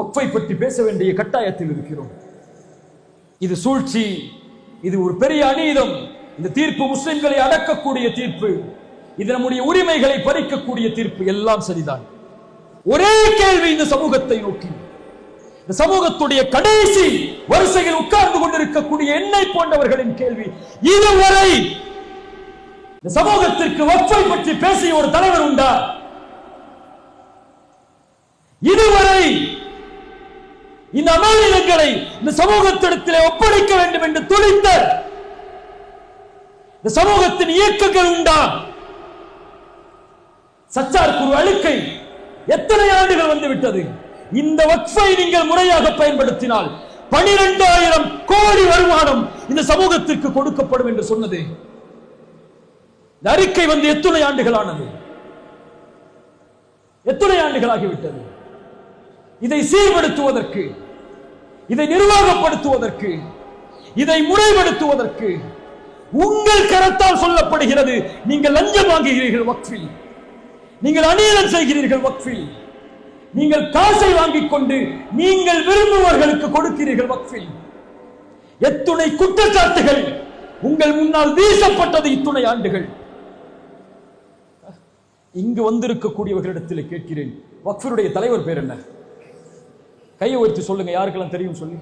ஒக்ஃபை பற்றி பேச வேண்டிய கட்டாயத்தில் இருக்கிறோம். இது சூழ்ச்சி இது ஒரு பெரிய அநீதம். இந்த தீர்ப்பு முஸ்லிம்களை அடக்கக்கூடிய தீர்ப்பு இது நம்முடைய உரிமைகளை பறிக்கக்கூடிய தீர்ப்பு எல்லாம் சரிதான். ஒரே கேள்வி இந்த சமூகத்தை நோக்கி. இந்த சமூகத்துடைய கடைசி வரிசையில் உட்கார்ந்து கொண்டிருக்கக்கூடிய என்னை போன்றவர்களின் கேள்வி இதுவரை இந்த சமூகத்திற்கு வக்ஃபை பற்றி பேசிய ஒரு தலைவர் உண்டா? இதுவரை இந்த அமானிதங்களை இந்த சமூகத்திடத்திலே ஒப்படைக்க வேண்டும் என்று துடித்த இந்த சமூகத்தின் இயக்கங்கள் உண்டா? சச்சார் குரு அழுக்கை எத்தனை ஆண்டுகள் வந்து விட்டது இந்த வக்ஃபை நீங்கள் முறையாக பயன்படுத்தினால் பனிரெண்டாயிரம் கோடி வருமானம் இந்த சமூகத்திற்கு கொடுக்கப்படும் என்று சொன்னது. இந்த அறிக்கை வந்து எத்தனை ஆண்டுகள் ஆனது? எத்தனை ஆண்டுகள் ஆகிவிட்டது? இதை சீர்படுத்துவதற்கு இதை நிர்வாகப்படுத்துவதற்கு இதை முறைப்படுத்துவதற்கு உங்கள் கரத்தால் சொல்லப்படுகிறது நீங்கள் லஞ்சம் வாங்குகிறீர்கள் வக்ஃபில். நீங்கள் அநீதம் செய்கிறீர்கள் வக்ஃபில். நீங்கள் காசை வாங்கிக் கொண்டு நீங்கள் விரும்புவர்களுக்கு கொடுக்கிறீர்கள் வக்ஃபில். எத்துணை குற்றச்சாட்டுகள் உங்கள் முன்னால் வீசப்பட்டது இத்துணை ஆண்டுகள். இங்கு வந்திருக்கக்கூடியவர்களிடத்தில் கேட்கிறேன் வக்ஃபருடைய தலைவர் பேர் என்ன? கையை உயர்த்தி சொல்லுங்க யாருக்கெல்லாம் தெரியும் சொல்லி.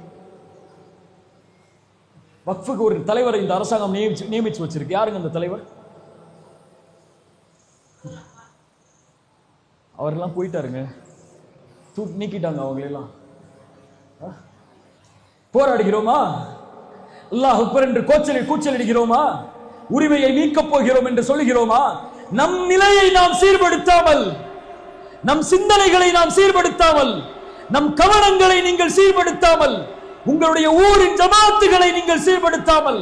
வக்ஃபுக்கு ஒரு தலைவரை இந்த அரசாங்கம் நியமிச்சு நியமிச்சு வச்சிருக்கு. யாருங்க அந்த தலைவர்? அவரெல்லாம் போயிட்டாருங்க. தூக்கி நீக்கிட்டாங்க அவங்களெல்லாம். ஆ? போராடுகிறோமா? அல்லாஹ் அக்பர் என்று கோச்சலை கூச்சல் அடிக்கிறோமா உரிமையை மீட்கப் போகிறோம் என்று சொல்லுகிறோமா? நம் நிலையை நாம் சீர்படுத்தாமல் நம் சிந்தனைகளை நாம் சீர்படுத்தாமல் நம் கவனங்களை நீங்கள் சீர்படுத்தாமல் உங்களுடைய ஊரின் ஜமாத்துகளை நீங்கள் சீர்படுத்தாமல்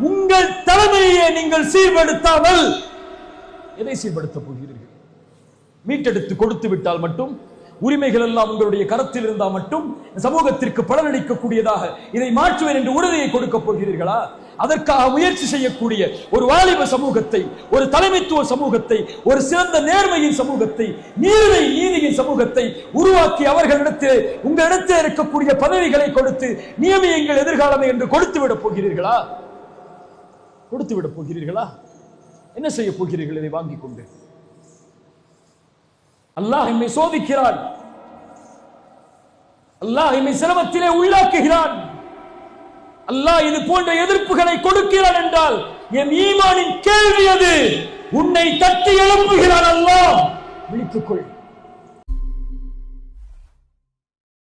உங்கள் தலைமையை நீங்கள் சீர்படுத்தாமல் எதை சீர்படுத்த போகிறீர்கள்? மீட்டெடுத்து கொடுத்து விட்டால் மட்டும் உரிமைகள் எல்லாம் உங்களுடைய கரத்தில் இருந்தால் மட்டும் சமூகத்திற்கு பலனளிக்கக்கூடியதாக இதை மாற்றுவேன் என்று உறுதியை கொடுக்க போகிறீர்களா? அதற்காக முயற்சி செய்யக்கூடிய ஒரு வாலிப சமூகத்தை ஒரு தலைமைத்துவ சமூகத்தை ஒரு சிறந்த நேர்மையின் சமூகத்தை நீர்மை நீதியின் சமூகத்தை உருவாக்கி அவர்களிடத்தில் உங்களிடத்தில் இருக்கக்கூடிய பதவிகளை கொடுத்து நியமியங்கள் எதிர்காலமே என்று கொடுத்து விட போகிறீர்களா? கொடுத்து விட போகிறீர்களா? என்ன செய்ய போகிறீர்கள் இதை வாங்கிக் கொண்டு? அல்லாஹ் என்னை சோதிக்கிறான். அல்லாஹ் என்னை சிரமத்திலே உள்ளாக்குகிறான். அல்லாஹ் இது போன்ற எதிர்ப்புகளை கொடுக்கிறான் என்றால் என் ஈமானின் கேள்வி அது. உன்னை தட்டி எழுப்புகிறான் அல்லாஹ். விழித்துக்கொள்.